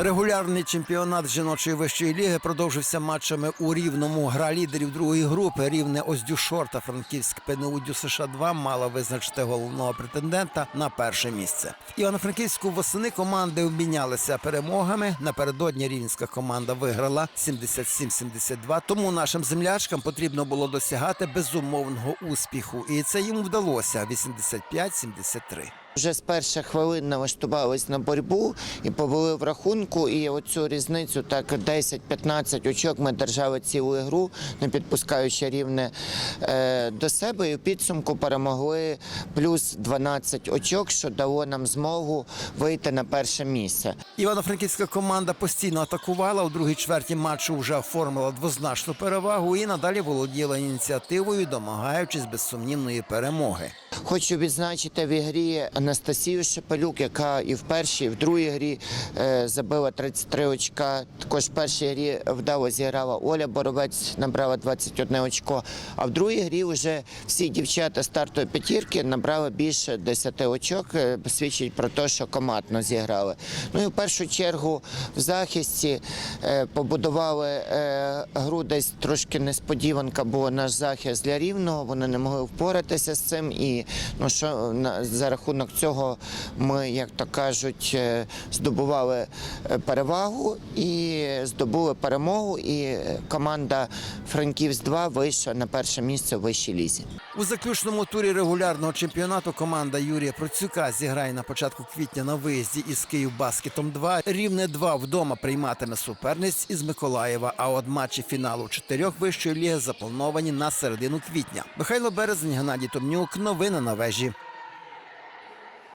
Регулярний чемпіонат жіночої вищої ліги продовжився матчами у рівному. Гра лідерів другої групи рівне Оздюшор та Франківськ ПНУ США 2 мала визначити головного претендента на перше місце. Івано-Франківську восени команди обмінялися перемогами. Напередодні рівненська команда виграла 77-72, Тому нашим землячкам потрібно було досягати безумовного успіху, і це їм вдалося 85-73. Вже з перших хвилин налаштувались на боротьбу і повели в рахунку. І оцю різницю так 10-15 очок ми держали цілу ігру, не підпускаючи рівне е, до себе. І в підсумку перемогли плюс 12 очок, що дало нам змогу вийти на перше місце. Івано-франківська команда постійно атакувала. У другій чверті матчу вже оформила двозначну перевагу і надалі володіла ініціативою, домагаючись безсумнівної перемоги. Хочу відзначити в ігрі Анастасію Шепелюк, яка і в першій, і в другій грі е, забила 33 очка. Також в першій грі вдало зіграла Оля Боровець, набрала 21 очко. А в другій грі вже всі дівчата стартової п'ятірки набрали більше 10 очок. е, Свідчить про те, що командно зіграли. Ну і в першу чергу в захисті е, побудували гру десь трошки несподіванка, бо наш захист для рівного. Вони не могли впоратися з цим. І ну що за рахунок цього ми, як то кажуть, е, здобували е, перевагу і здобули перемогу. І е, команда Франківськ 2 вийшла на перше місце в вищій лізі. У заключному турі регулярного чемпіонату команда Юрія Процюка зіграє на початку квітня на виїзді із Київбаскетом 2. Рівне 2 вдома прийматиме суперниць із Миколаєва. А от матчі фіналу чотирьох вищої ліги заплановані на середину квітня. Михайло Березень, Геннадій Томнюк. Новини на вежі.